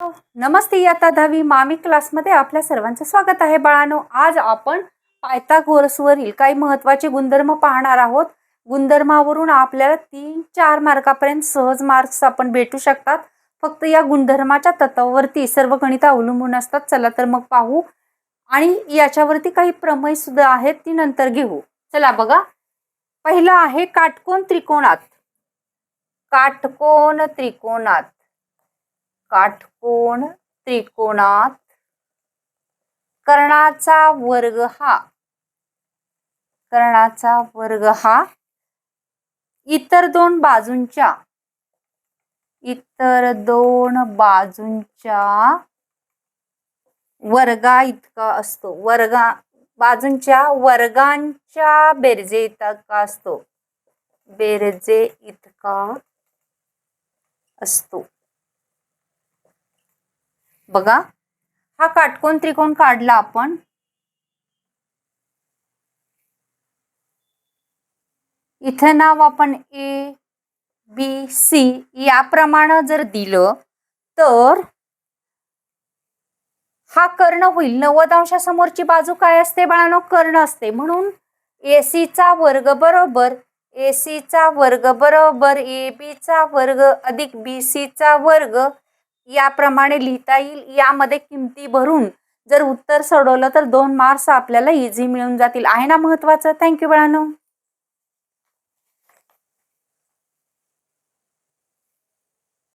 नमस्ते आता दहावी मामी क्लासमध्ये आपल्या सर्वांचं स्वागत आहे. बाळानो आज आपण पायथागोरसवरील काही महत्त्वाचे गुणधर्म पाहणार आहोत. गुणधर्मावरून आपल्याला तीन चार मार्कापर्यंत सहज मार्क्स आपण भेटू शकतात. फक्त या गुणधर्माच्या तत्वावरती सर्व गणित अवलंबून असतात. चला तर मग पाहू. आणि याच्यावरती काही प्रमेय सुद्धा आहेत ती नंतर घेऊ. चला बघा. पहिलं आहे काटकोन त्रिकोणात. काटकोन त्रिकोणात. काटकोण त्रिकोणात. कर्णाचा वर्ग हा. कर्णाचा वर्ग हा. इतर दोन बाजूंच्या. इतर दोन बाजूंच्या वर्गा इतका असतो. वर्गा बाजूंच्या वर्गांच्या बेरजे इतका असतो. बेरजे इतका असतो. बघा. हा काटकोन त्रिकोण काढला आपण. इथं नाव आपण ए बी सी याप्रमाणे जर दिलं तर हा कर्ण होईल. नव्वद अंशासमोरची बाजू काय असते बाळानो? कर्ण असते. म्हणून ए सीचा वर्ग बरोबर ए सीचा वर्ग बरोबर ए बीचा वर्ग अधिक बी सीचा वर्ग याप्रमाणे लिहिता येईल. यामध्ये किमती भरून जर उत्तर सोडवलं तर दोन मार्क्स आपल्याला इझी मिळून जातील. आहे ना महत्त्वाचं थँक्यू बाळानो.